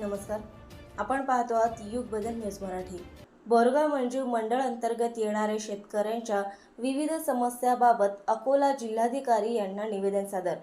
नमस्कार. आपण पाहतो आहात युग बदल न्यूज मराठी. बोरगाव मंजूर मंडळ अंतर्गत येणाऱ्या शेतकऱ्यांच्या विविध समस्याबाबत अकोला जिल्हाधिकारी यांना निवेदन सादर.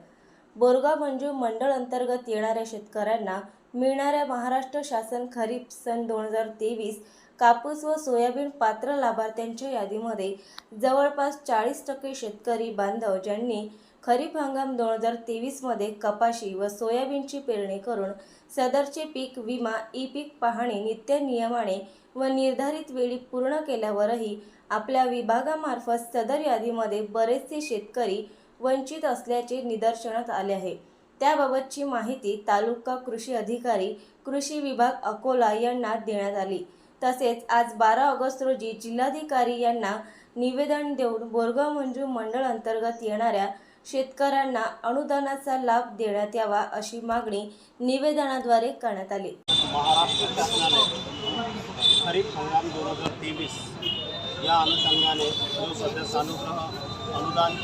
बोरगाव मंजूर मंडळ अंतर्गत येणाऱ्या शेतकऱ्यांना मिळणाऱ्या महाराष्ट्र शासन खरीप सन दोन हजार तेवीस कापूस व सोयाबीन पात्र लाभार्थ्यांच्या यादीमध्ये जवळपास चाळीस टक्के शेतकरी बांधव ज्यांनी खरीप हंगाम दोन हजार तेवीसमध्ये कपाशी व सोयाबीनची पेरणी करून सदरचे पीक विमा ई पीक पाहणी नित्य नियमाने व निर्धारित वेळी पूर्ण केल्यावरही आपल्या विभागामार्फत सदर यादीमध्ये बरेचसे शेतकरी वंचित असल्याचे निदर्शनात आले आहे. त्याबाबतची माहिती तालुका कृषी अधिकारी कृषी विभाग अकोला यांना देण्यात आली. तसेच आज बारा ऑगस्ट रोजी जिल्हाधिकारी यांना निवेदन देऊन बोरगाव मंजूर मंडळ अंतर्गत येणाऱ्या शेतकऱ्यांना अनुदानाचा लाभ देण्यात यावा अशी मागणी निवेदनाद्वारे करण्यात आली. महाराष्ट्र शासनाने खरीप हंगाम दोन हजार तेवीस या अनुषंगाने जो सध्या अनुग्रह अनुदान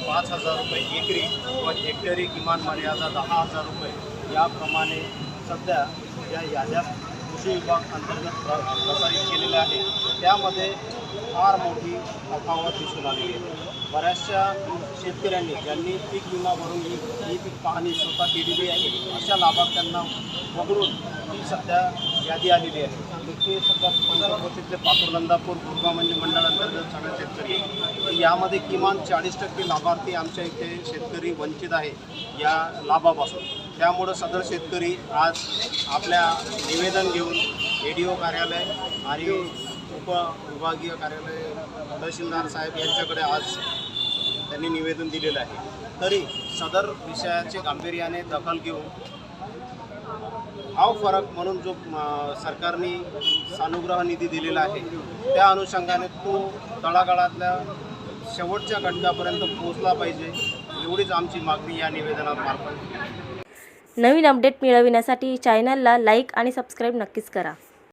पाच हजार रुपये एकरी व हेक्टरी किमान मर्यादा दहा हजार रुपये याप्रमाणे सध्या या याद्या कृषी विभाग अंतर्गत प्रसारित केलेलं आहे. त्यामध्ये फार मोठी तफावत दिसून आलेली आहे. बऱ्याचशा शेतकऱ्यांनी ज्यांनी पीक विमा भरून ही ही पीक पाहणी स्वतः केलेली आहे अशा लाभार्थ्यांना वगळून ही सध्या यादी आलेली आहे. ते सध्या पंचक्रोशीतले पातूर गुरगाव म्हणजे मंडळांतर्गत सगळ्या शेतकरी. यामध्ये किमान चाळीस टक्के लाभार्थी आमच्या इथे शेतकरी वंचित आहे या लाभापासून. त्यामुळं सदर शेतकरी आज आपल्या निवेदन घेऊन ए डी ओ कार्यालय आणि उपविभागीय कार्यालय तहसीलदार साहेब यांच्याकडे आज त्यांनी निवेदन दिलेलं आहे. तरी सदर विषयाचे गांभीर्याने दखल घेऊन भाव फरक म्हणून जो सरकारने सानुग्रह निधी दिलेला आहे त्या अनुषंगाने तो तळागाळातल्या शेवटच्या घटकापर्यंत पोहोचला पाहिजे एवढीच आमची मागणी या निवेदनामार्फत. नवीन अपडेट मिळविण्यासाठी चॅनलला लाईक आणि सबस्क्राईब नक्कीच करा.